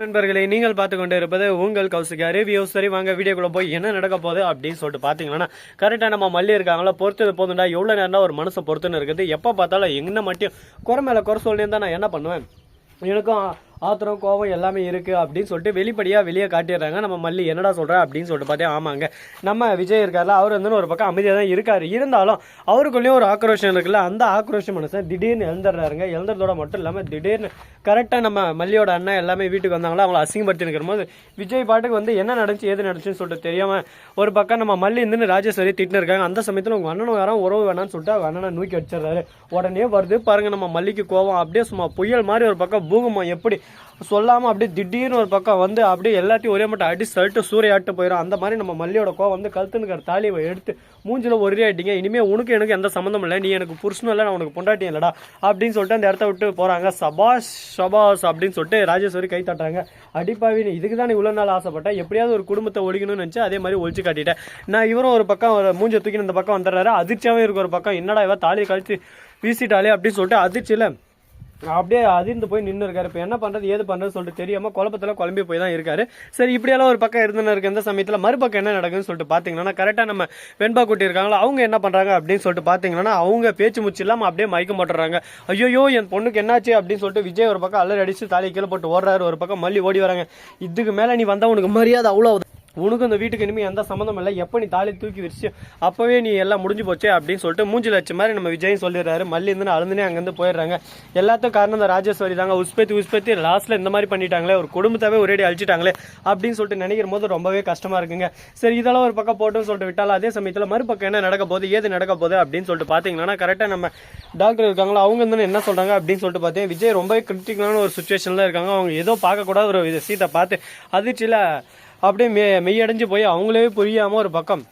நண்பர்களே நீங்கள் பார்த்து கொண்டு இருப்பது உங்கள் கௌசிகா ரிவ்யூ சரி வாங்க வீடியோக்குள்ள போய் என்ன நடக்க போகுது அப்படின்னு சொல்லிட்டு பார்த்தீங்கன்னா கரெக்டாக நம்ம மல்லி இருக்காங்களா பொறுத்தது போதுண்டா எவ்வளோ நேரம் ஒரு மனசை பொறுத்துன்னு இருக்குது. எப்போ பார்த்தாலும் என்ன மட்டும் குறை மேலே குறை சொல்லியிருந்தா நான் என்ன பண்ணுவேன்? எனக்கும் ஆத்திரம் கோவம் எல்லாமே இருக்குது அப்படின்னு சொல்லிட்டு வெளிப்படையாக வெளியே காட்டிடுறாங்க. நம்ம மல்லி என்னடா சொல்கிற அப்படின்னு சொல்லிட்டு பார்த்தே ஆமாங்க. நம்ம விஜய் இருக்கார்ல அவர் வந்து ஒரு பக்கம் அமைதியாக தான் இருக்கார். இருந்தாலும் அவருக்குள்ளேயும் ஒரு ஆக்ரோஷம் இருக்குல்ல அந்த ஆக்ரோஷம் மனுஷன் திடீர்னு எழுந்துடுறாருங்க. எழுந்துறதோட மட்டும் இல்லாமல் திடீர்னு கரெக்டாக நம்ம மல்லியோட அண்ணன் எல்லாமே வீட்டுக்கு வந்தாங்களா அவங்கள அசிங்கப்படுத்தினுக்கிற போது விஜய் பாட்டுக்கு வந்து என்ன நடந்துச்சு ஏது நடந்துச்சுன்னு சொல்லிட்டு தெரியாமல் ஒரு பக்கம் நம்ம மல்லி இருந்துன்னு ராஜேஸ்வரி திட்டின்னு இருக்காங்க. அந்த சமயத்தில் உங்கள் அண்ணனும் யாரும் உறவு வேணாம்னு சொல்லிட்டு அவங்க அண்ணனை நூக்கி வச்சிடுறாரு உடனே வருது பாருங்க நம்ம மல்லிக்கு கோவம். அப்படியே சும்மா புயல் மாதிரி ஒரு பக்கம் பூகம்பம் எப்படி சொல்லாமல் அப்படியே திடீர்னு ஒரு பக்கம் வந்து அப்படியே எல்லாத்தையும் ஒரே மட்டும் அடி சல்ட்டு சூறையாட்டு போயிடும் அந்த மாதிரி நம்ம மல்லியோட கோவம் வந்து கழுத்துனுக்கிற தாலியை எடுத்து மூஞ்சில ஒரே ஆகிட்டீங்க இனிமேல் உனக்கு எனக்கு எந்த சம்மந்தம் இல்லை. நீ எனக்கு புருஷனும் இல்லை நான் உனக்கு பொண்டாட்டி இல்லடா அப்படின்னு சொல்லிட்டு அந்த இடத்த விட்டு போகிறாங்க சபாஷ் சபாஷ் அப்படின்னு சொல்லிட்டு ராஜேஸ்வரி கை தட்டுறாங்க. அடிப்பாவி நீ இதுக்கு தான் நீ இவ்வளோ நாள் ஆசைப்பட்டேன் எப்படியாவது ஒரு குடும்பத்தை ஒழிக்கணும்னு நினச்சி அதே மாதிரி ஒழிச்சு காட்டிட்டேன். நான் இவரும் ஒரு பக்கம் ஒரு மூஞ்ச தூக்கி இந்த பக்கம் வந்துடுறாரு. அதிர்ச்சியாகவும் இருக்கு ஒரு பக்கம். என்னடா இவ தாலி கழித்து வீசிட்டாலே அப்படின்னு சொல்லிட்டு அதிர்ச்சியில் அப்படியே அதிர்ந்து போய் நின்று இருக்காரு. இப்போ என்ன பண்ணுறது ஏது பண்ணுறது சொல்லிட்டு தெரியாமல் குழப்பத்தில் குழம்பி போய் தான் இருக்காரு. சரி இப்படியெல்லாம் ஒரு பக்கம் இருந்துன்னு இருக்க. இந்த சமயத்தில் மறுபக்கம் என்ன நடக்குதுன்னு சொல்லிட்டு பார்த்தீங்கன்னா கரெக்டாக நம்ம வெண்பா குட்டி இருக்காங்களா அவங்க என்ன பண்ணுறாங்க அப்படின்னு சொல்லிட்டு பார்த்தீங்கன்னா அவங்க பேச்சு முச்சு இல்லாமல் அப்படியே மயக்கம் போட்டுறாங்க ஐயோ என் பொண்ணுக்கு என்னாச்சு அப்படின்னு சொல்லிட்டு விஜய் ஒரு பக்கம் அலறி அடிச்சு தாலி கீழே போட்டு ஓடுறாரு. ஒரு பக்கம் மல்லி ஓடி வராங்க. இதுக்கு மேலே நீ வந்தால் உனக்கு மரியாதை அவ்வளோ உனக்கு இந்த வீட்டுக்கு இனிமேல் எந்த சம்மந்தம் இல்லை. எப்போ நீ தாலி தூக்கி விரிச்சு அப்போவே நீ எல்லாம் முடிஞ்சு போச்சே அப்படின்னு சொல்லிட்டு மூஞ்சி லட்சம் மாதிரி நம்ம விஜயும் சொல்லிடுறாரு. மல்லி இருந்து அழுந்துனே அங்கேருந்து போயிடுறாங்க. எல்லாத்துக்கும் காரணம் இந்த ராஜேஸ்வரி தாங்க. உஸ்பத்தி உஸ்பத்தி லாஸ்ட்டில் இந்த மாதிரி பண்ணிட்டாங்களே. ஒரு குடும்பத்தாவே ஒரேடி அழிச்சிட்டாங்களே அப்படின்னு சொல்லிட்டு நினைக்கிற போது ரொம்பவே கஷ்டமாக இருக்குங்க. சரி இதெல்லாம் ஒரு பக்கம் போட்டுன்னு சொல்லிட்டு விட்டாலும் அதே சமயத்தில் மறுபக்கம் என்ன நடக்க போகுது ஏது நடக்க போகுது அப்படின்னு சொல்லிட்டு பார்த்தீங்கன்னா கரெக்டாக நம்ம டாக்டர் இருக்காங்களோ அவங்க இருந்து என்ன சொல்கிறாங்க அப்படின்னு சொல்லிட்டு பார்த்தேன் விஜய் ரொம்பவே கிரிட்டிக்கலான ஒரு சுச்சுவேஷனில் இருக்காங்க. அவங்க ஏதோ பார்க்கக்கூடாது ஒரு சீட்டை பார்த்து அதிர்ச்சியில் அப்படியே மெய் மெய்யடைஞ்சு போய் அவங்களே புரியாமல் ஒரு பக்கம்.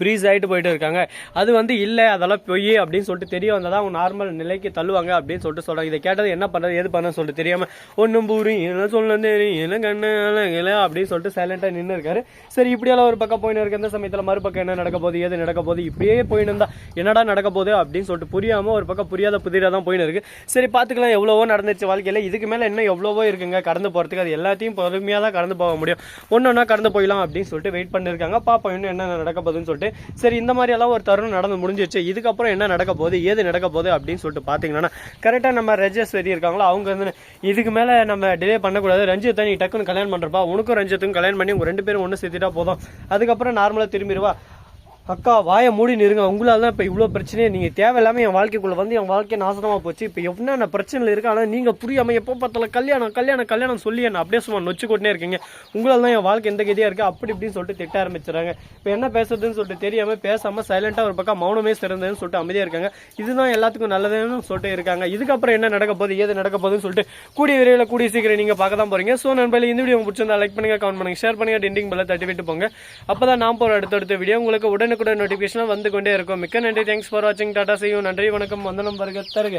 ப்ரீஸ் ஆகிட்டு போயிட்டு இருக்காங்க. அது வந்து இல்லை அதெல்லாம் பொய் அப்படின்னு சொல்லிட்டு தெரிய வந்தால் தான் அவங்க நார்மல் நிலைக்கு தள்ளுவாங்க அப்படின்னு சொல்லிட்டு சொல்கிறாங்க இதை கேட்டது என்ன பண்ணுறது எது பண்ண சொல்லிட்டு தெரியாமல் ஒன்றும் பூரி என்ன சொல்ல தெரியும் என்ன கண்ணு அப்படின்னு சொல்லிட்டு சைலண்டாக நின்று இருக்காரு. சரி இப்படியெல்லாம் ஒரு பக்கம் போயின்னு இருக்க. இந்த சமயத்தில் மறுபக்கம் என்ன நடக்க போகுது ஏது நடக்க போகுது இப்படியே போயின்னு இருந்தால் என்னடா நடக்க போகுது அப்படின்னு சொல்லிட்டு புரியாமல் ஒரு பக்கம் புரியாத புதிராக தான் போயின்னு இருக்கு. சரி பார்த்துக்கலாம் எவ்வளவோ நடந்துச்சு வாழ்க்கையில். இதுக்கு மேலே இன்னும் எவ்வளவோ இருக்குங்க கடந்து போகிறதுக்கு அது எல்லாத்தையும் பொறுமையாக தான் கடந்து போக முடியும். ஒன்று ஒன்றா கடந்து போயிடலாம் அப்படின்னு சொல்லிட்டு வெயிட் பண்ணியிருக்காங்க பாப்பா இன்னும் என்ன நடக்க போகுதுன்னு சொல்லிட்டு சரி இந்த மாதிரி எல்லாம் ஒரு தருணம் நடந்து முடிஞ்சிருச்சு. இதுக்கப்புறம் என்ன நடக்க போகுது? ஏது நடக்க போகுது? அப்படின்னு சொல்லிட்டு பார்த்தீங்கன்னா கரெக்டாக நம்ம ரஜேஸ்வரி இருக்காங்களோ? அவங்க வந்து இதுக்கு மேலே நம்ம டிலே பண்ணக்கூடாது. ரஞ்சித்தை நீ டக்குன்னு கல்யாணம் பண்ணுறப்பா உனக்கும் ரஞ்சித்துக்கும் கல்யாணம் பண்ணி உங்கள் ரெண்டு பேரும் ஒன்று சேர்த்துட்டா போதும். அதுக்கப்புறம் நார்மலாக திரும்பிடுவா. அக்கா வாயை மூடி நிறுங்க. உங்களால் தான் இப்போ இவ்வளோ பிரச்சனையே நீங்கள் தேவையில்லாமல் என் வாழ்க்கைக்குள்ளே வந்து என் வாழ்க்கை நாசனமாக போச்சு. இப்போ என்னென்ன பிரச்சனையில் இருக்கு? ஆனால் நீங்கள் புரியாமல் எப்போ பார்த்தாலும் கல்யாணம் கல்யாணம் கல்யாணம் சொல்லி என்ன அப்படியே சும்மா நொச்சு கொட்டே இருக்கீங்க. உங்களால் தான் என் வாழ்க்கை எந்த கதியாக இருக்குது அப்படி இப்படின்னு சொல்லிட்டு திட்ட ஆரம்பிச்சிடறாங்க. இப்போ என்ன பேசுறதுன்னு சொல்லிட்டு தெரியாமல் பேசாமல் சைலண்ட்டாக ஒரு பக்கம் மௌனமே சிறந்ததுன்னு சொல்லிட்டு அமைதியாக இருக்காங்க. இதுதான் எல்லாத்துக்கும் நல்லதுன்னு சொல்லிட்டு இருக்காங்க. இதுக்கப்புறம் என்ன நடக்க போகுது? ஏது நடக்க போகுதுன்னு சொல்லிட்டு கூடிய விரைவில் கூடிய சீக்கிரம் நீங்கள் பார்க்க தான் போகிறீங்க ஸோ நண்பர்களே இந்த வீடியோ பிடிச்சிருந்தா லைக் பண்ணுங்க கமெண்ட் பண்ணுங்க ஷேர் பண்ணுங்க டெண்டிங் பெல்ல தட்டி விட்டு போங்க. அப்போ தான் நான் போகிற அடுத்தடுத்த வீடியோ உங்களுக்கு உடனே உடனுக்குடன் நோட்டிஃபிகேஷன் வந்து கொண்டே இருக்கும். மிக்க நன்றி. தேங்க்ஸ் ஃபார் வாட்சிங் டாடா செய்யும் நன்றி வணக்கம். வந்தனம் வருக. தருக.